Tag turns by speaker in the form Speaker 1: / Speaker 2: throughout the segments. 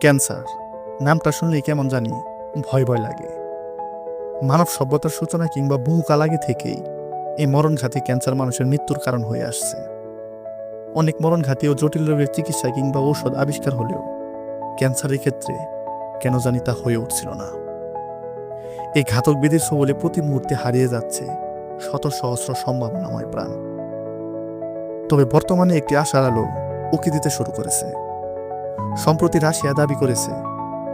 Speaker 1: Cancer. নামটা শুনলেই কেমন জানি ভয় ভয় লাগে। মানব সভ্যতার সূচনা কিংবা বহুকাল আগে থেকেই এই মরণঘাতী ক্যান্সার মানুষের মৃত্যুর কারণ হয়ে আসছে। অনেক মরণঘাতী ও জটিল রোগের চিকিৎসা কিংবা ঔষধ আবিষ্কার হলেও ক্যান্সারের ক্ষেত্রে কেন জানি তা হয়ে উঠছিল না। এই ঘাতক বিধির সবলে প্রতি মুহূর্তে হারিয়ে যাচ্ছে শত সহস্র সম্ভাবনাময় প্রাণ। তবে বর্তমানে একটি আশার আলো উকি দিতে শুরু করেছে। সম্প্রতি রাশিয়া দাবি করেছে,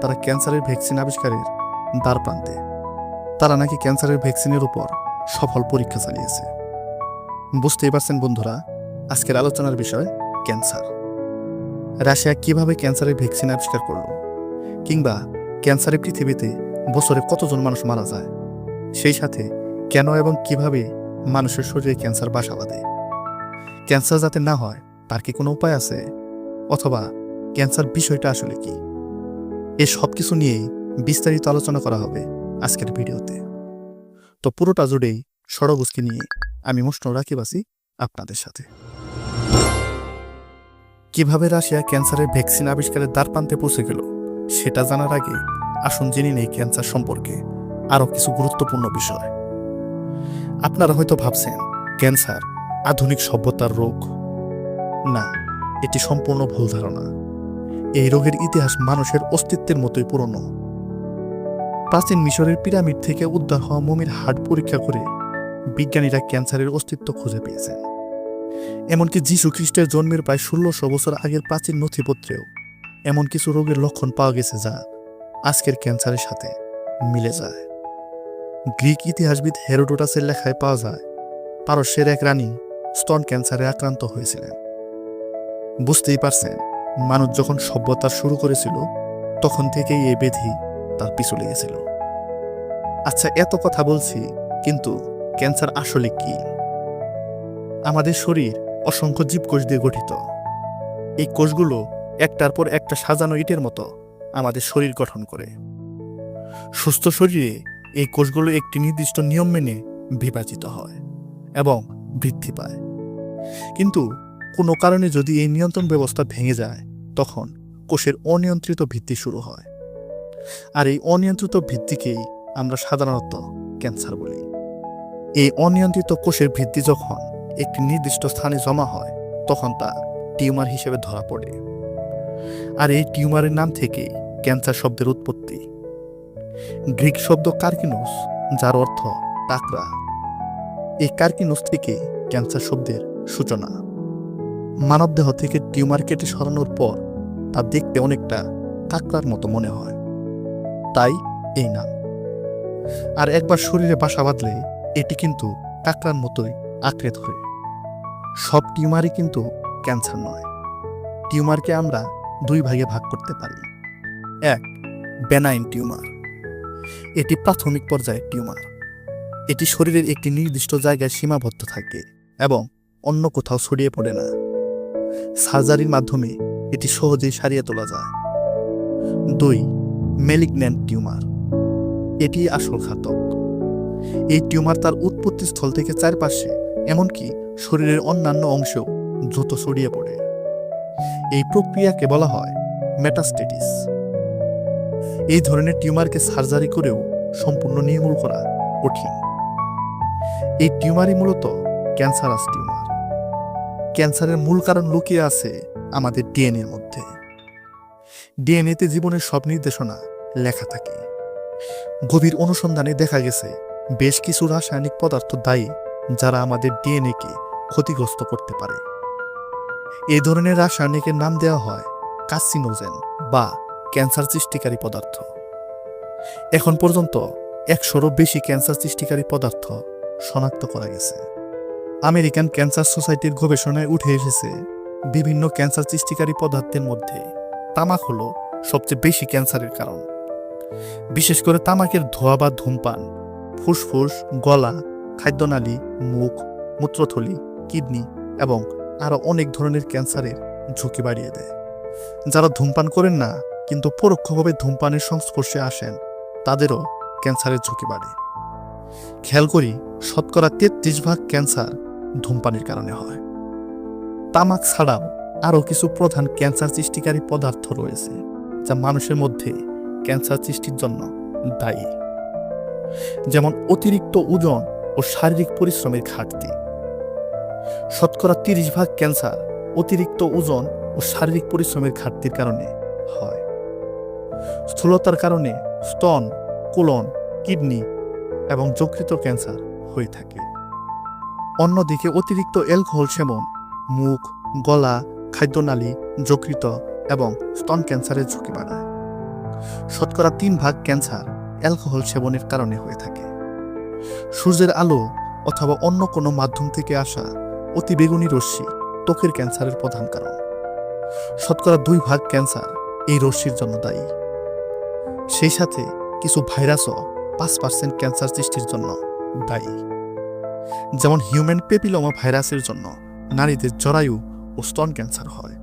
Speaker 1: তারা ক্যান্সারের ভ্যাকসিন আবিষ্কারের দ্বার প্রান্তে। তারা নাকি ক্যান্সারের ভ্যাকসিনের উপর সফল পরীক্ষা চালিয়েছে। বুঝতেই পারছেন বন্ধুরা, আজকের আলোচনার বিষয় ক্যান্সার। রাশিয়া কীভাবে ক্যান্সারের ভ্যাকসিন আবিষ্কার করল? কিংবা ক্যান্সারে পৃথিবীতে বছরে কতজন মানুষ মারা যায়? সেই সাথে কেন এবং কীভাবে মানুষের শরীরে ক্যান্সার বাসা বাঁধে? ক্যান্সার যাতে না হয়, তার কি কোনো উপায় আছে? অথবা ক্যান্সার বিষয়টা আসলে কি? এ সব কিছু নিয়েই বিস্তারিত আলোচনা করা হবে আজকের ভিডিওতে। তো পুরোটা জুড়েই সড়গুজকে নিয়ে আমি মুষ্ণ রাখিবাসি আপনাদের সাথে। কীভাবে রাশিয়া ক্যান্সারের ভ্যাকসিন আবিষ্কারের দ্বার প্রান্তে পৌঁছে গেল, সেটা জানার আগে আসুন জেনে নেই ক্যান্সার সম্পর্কে আরও কিছু গুরুত্বপূর্ণ বিষয়। আপনারা হয়তো ভাবছেন, ক্যান্সার আধুনিক সভ্যতার রোগ? না, এটি সম্পূর্ণ ভুল ধারণা। এই রোগের ইতিহাস মানুষের অস্তিত্বের মতোই পুরনো। প্রাচীন মিশরের পিরামিড থেকে উদ্ধার হওয়া মমির হাড় পরীক্ষা করে বিজ্ঞানীরা ক্যান্সারের অস্তিত্ব খুঁজে পেয়েছেন। এমনকি যীশু খ্রিস্টের জন্মের প্রায় ষোলোশো বছর আগের প্রাচীন নথিপত্রেও এমন কিছু রোগের লক্ষণ পাওয়া গেছে যা আজকের ক্যান্সারের সাথে মিলে যায়। গ্রিক ইতিহাসবিদ হেরোডোটাসের লেখায় পাওয়া যায়, পারস্যের এক রানী স্তন ক্যান্সারে আক্রান্ত হয়েছিলেন। বুঝতেই পারছেন মানুষ যখন সভ্যতা শুরু করেছিল, তখন থেকেই এই ব্যাধি তার পিছু লেগেছিল। আচ্ছা এত কথা বলছি, কিন্তু ক্যান্সার আসলে কি? আমাদের শরীর অসংখ্য জীবকোষ দিয়ে গঠিত। এই কোষগুলো একটার পর একটা সাজানো ইটের মতো আমাদের শরীর গঠন করে। সুস্থ শরীরে এই কোষগুলো একটি নির্দিষ্ট নিয়ম মেনে বিভাজিত হয় এবং বৃদ্ধি পায়। কিন্তু কোনো কারণে যদি এই নিয়ন্ত্রণ ব্যবস্থা ভেঙে যায়, তখন কোষের অনিয়ন্ত্রিত ভিত্তি শুরু হয়। আর এই অনিয়ন্ত্রিত ভিত্তিকেই আমরা সাধারণত ক্যান্সার বলি। এই অনিয়ন্ত্রিত কোষের ভিত্তি যখন একটি নির্দিষ্ট স্থানে জমা হয়, তখন তা টিউমার হিসেবে ধরা পড়ে। আর এই টিউমারের নাম থেকেই ক্যান্সার শব্দের উৎপত্তি। গ্রিক শব্দ কার্কিনোস, যার অর্থ টাকরা এই কার্কিনোস থেকে ক্যান্সার শব্দের সূচনা। মানবদেহ থেকে টিউমার কেটে সরানোর পর তা দেখতে অনেকটা কাকড়ার মতো মনে হয়। তাই এই নাম আর একবার শরীরে বাসা বাঁধলে এটি কিন্তু কাকড়ার মতোই আঁকড়ে ধরে। সব টিউমারই কিন্তু ক্যান্সার নয়। টিউমারকে আমরা দুই ভাগে ভাগ করতে পারি। এক বেনাইন টিউমার। এটি প্রাথমিক পর্যায়ের টিউমার। এটি শরীরের একটি নির্দিষ্ট জায়গায় সীমাবদ্ধ থাকে এবং অন্য কোথাও ছড়িয়ে পড়ে না। সার্জারির মাধ্যমে এটি সহজেই সারিয়ে তোলা যায়। দুই মেলিগন্যান্ট টিউমার। এটি আসল ঘাতক। এই টিউমার তার উৎপত্তি স্থল থেকে চারপাশে, এমনকি শরীরের অন্যান্য অংশেও দ্রুত ছড়িয়ে পড়ে। এই প্রক্রিয়াকে বলা হয় মেটাস্টেটিস। এই ধরনের টিউমারকে সার্জারি করেও সম্পূর্ণ নির্মূল করা কঠিন। এই টিউমারই মূলত ক্যান্সারাস টিউমার। ক্যান্সারের মূল কারণ লুকিয়ে আছে আমাদের ডিএনএর মধ্যে। ডিএনএতে জীবনের সব নির্দেশনা লেখা থাকে। গভীর অনুসন্ধানে দেখা গেছে, বেশ কিছু রাসায়নিক পদার্থ দায়ী, যারা আমাদের ডিএনএকে ক্ষতিগ্রস্ত করতে পারে। এই ধরনের রাসায়নিকের নাম দেওয়া হয় কাসিনোজেন বা ক্যান্সার সৃষ্টিকারী পদার্থ। এখন পর্যন্ত একশোরও বেশি ক্যান্সার সৃষ্টিকারী পদার্থ শনাক্ত করা গেছে। আমেরিকান ক্যান্সার সোসাইটির গবেষণায় উঠে এসেছে বিভিন্ন ক্যান্সার সৃষ্টিকারী পদার্থের মধ্যে তামাক হলো সবচেয়ে বেশি ক্যান্সারের কারণ। বিশেষ করে তামাকের ধোয়া বা ধূমপান, ফুসফুস, গলা, খাদ্যনালী, মুখ, মূত্রথলি, কিডনি এবং আরও অনেক ধরনের ক্যান্সারের ঝুঁকি বাড়িয়ে দেয়। যারা ধূমপান করেন না, কিন্তু পরোক্ষভাবে ধূমপানের সংস্পর্শে আসেন, তাদেরও ক্যান্সারের ঝুঁকি বাড়ে। খেয়াল করি, শতকরা তেত্রিশ ভাগ ক্যান্সার ধূমপানের কারণে হয়। তামাক ছাড়াও আরও কিছু প্রধান ক্যান্সার সৃষ্টিকারী পদার্থ রয়েছে, যা মানুষের মধ্যে ক্যান্সার সৃষ্টির জন্য দায়ী। যেমন অতিরিক্ত ওজন ও শারীরিক পরিশ্রমের ঘাটতি। শতকরা তিরিশ ভাগ ক্যান্সার অতিরিক্ত ওজন ও শারীরিক পরিশ্রমের ঘাটতির কারণে হয়। স্থূলতার কারণে স্তন, কোলন, কিডনি এবং যকৃত ক্যান্সার হয়ে থাকে। অন্যদিকে অতিরিক্ত অ্যালকোহল সেবন, মুখ, গলা, খাদ্যনালী, যকৃত এবং স্তন ক্যান্সারের ঝুঁকি বাড়ায়। শতকরা তিন ভাগ ক্যান্সার অ্যালকোহল সেবনের কারণে হয়ে থাকে। সূর্যের আলো অথবা অন্য কোনো মাধ্যম থেকে আসা অতিবেগুনি রশ্মি ত্বকের ক্যান্সারের প্রধান কারণ। শতকরা দুই ভাগ ক্যান্সার এই রশ্মির জন্য দায়ী। সেই সাথে কিছু ভাইরাসও পাঁচ পার্সেন্ট ক্যান্সার সৃষ্টির জন্য দায়ী। যেমন হিউম্যান পেপিলোমা ভাইরাসের জন্য নারীদের জরায়ু ও স্তন ক্যান্সার হয়।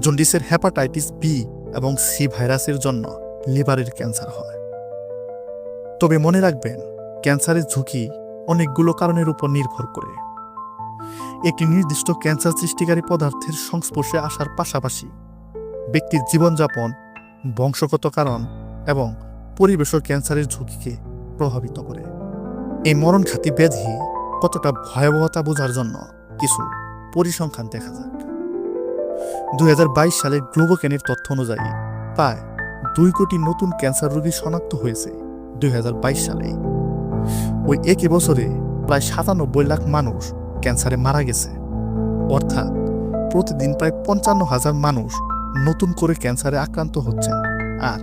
Speaker 1: জন্ডিসের হ্যাপাটাইটিস বি এবং সি ভাইরাসের জন্য লিভারের ক্যান্সার হয়। তবে মনে রাখবেন, ক্যান্সারের ঝুঁকি অনেকগুলো কারণের উপর নির্ভর করে। একটি নির্দিষ্ট ক্যান্সার সৃষ্টিকারী পদার্থের সংস্পর্শে আসার পাশাপাশি ব্যক্তির জীবনযাপন, বংশগত কারণ এবং পরিবেশও ক্যান্সারের ঝুঁকিকে প্রভাবিত করে। এই মরণঘাতী ব্যাধি কতটা ভয়াবহতা বোঝার জন্য কিছু পরিসংখ্যান দেখা যাক। দুই সালের গ্লোবোক্যানের তথ্য অনুযায়ী প্রায় দুই কোটি নতুন ক্যান্সার রোগী শনাক্ত হয়েছে দুই হাজার বাইশ সালে। ওই একই বছরে প্রায় সাতানব্বই লাখ মানুষ ক্যান্সারে মারা গেছে। অর্থাৎ প্রতিদিন প্রায় পঞ্চান্ন হাজার মানুষ নতুন করে ক্যান্সারে আক্রান্ত হচ্ছেন। আর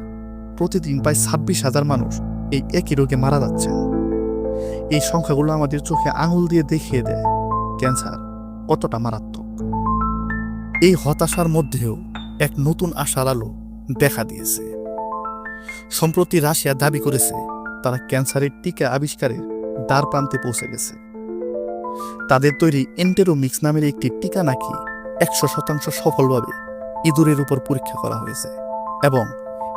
Speaker 1: প্রতিদিন প্রায় ছাব্বিশ হাজার মানুষ এই একই রোগে মারা যাচ্ছেন। এই সংখ্যাগুলো আমাদের চোখে আঙুল দিয়ে দেখিয়ে দেয়। ক্যান্সার কতটা মারাত্মক? এই হতাশার মধ্যেও এক নতুন আশার আলো দেখা দিয়েছে। সম্প্রতি রাশিয়া দাবি করেছে, তারা ক্যান্সারের টিকা আবিষ্কারের দ্বার প্রান্তে পৌঁছে গেছে। তাদের তৈরি এন্টেরোমিক্স নামের একটি টিকা নাকি একশো শতাংশ সফলভাবে ইঁদুরের উপর পরীক্ষা করা হয়েছে এবং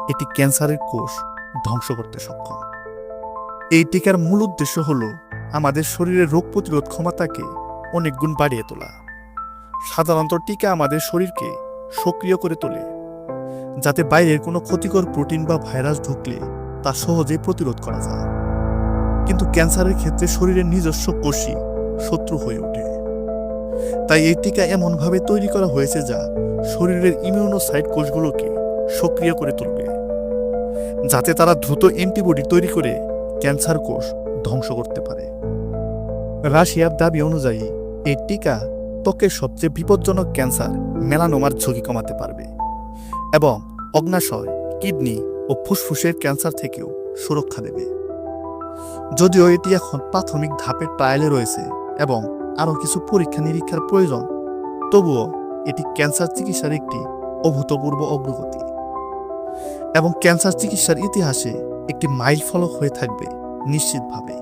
Speaker 1: এটি ক্যান্সারের কোষ ধ্বংস করতে সক্ষম। এই টিকার মূল উদ্দেশ্য হল আমাদের শরীরের রোগ প্রতিরোধ ক্ষমতাকে অনেক গুণ বাড়িয়ে তোলা। সাধারণত টিকা আমাদের শরীরকে সক্রিয় করে তোলে, যাতে বাইরের কোনো ক্ষতিকর প্রোটিন বা ভাইরাস ঢুকলে তা সহজে প্রতিরোধ করা যায়। কিন্তু ক্যান্সারের ক্ষেত্রে শরীরের নিজস্ব কোষই শত্রু হয়ে ওঠে। তাই এই টিকা এমনভাবে তৈরি করা হয়েছে যা শরীরের ইমিউনোসাইট কোষগুলোকে সক্রিয় করে তুলবে, যাতে তারা দ্রুত অ্যান্টিবডি তৈরি করে ক্যান্সার কোষ ধ্বংস করতে পারে। রাশিয়ার দাবি অনুযায়ী, এই টিকা ত্বকের সবচেয়ে বিপজ্জনক ক্যান্সার মেলানোমার ঝুঁকি কমাতে পারবে এবং অগ্নাশয়, কিডনি ও ফুসফুসের ক্যান্সার থেকেও সুরক্ষা দেবে। যদিও এটি এখন প্রাথমিক ধাপের ট্রায়ালে রয়েছে এবং আরও কিছু পরীক্ষা নিরীক্ষার প্রয়োজন, তবুও এটি ক্যান্সার চিকিৎসার একটি অভূতপূর্ব অগ্রগতি। এবং ক্যান্সার চিকিৎসার ইতিহাসে একটি মাইল ফলক হয়ে থাকবে নিশ্চিতভাবে।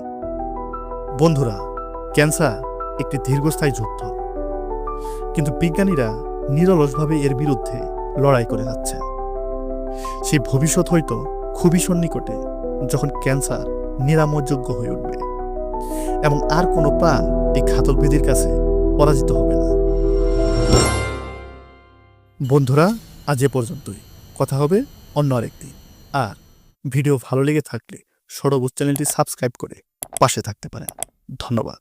Speaker 1: বন্ধুরা, ক্যান্সার একটি দীর্ঘস্থায়ী যুদ্ধ। কিন্তু বিজ্ঞানীরা নিরলসভাবে এর বিরুদ্ধে লড়াই করে যাচ্ছে। সেই ভবিষ্যৎ হয়তো খুবই সন্নিকটে যখন ক্যান্সার নিরাময়যোগ্য হয়ে উঠবে। এবং আর কোনো প্রাণ এই ঘাতক বিধির কাছে পরাজিত হবে না। বন্ধুরা, আজ এ পর্যন্তই। কথা হবে অন্য আরেকদিন। আর ভিডিও ভালো লেগে থাকলে সরবুজ চ্যানেলটি সাবস্ক্রাইব করে পাশে থাকতে পারেন। ধন্যবাদ।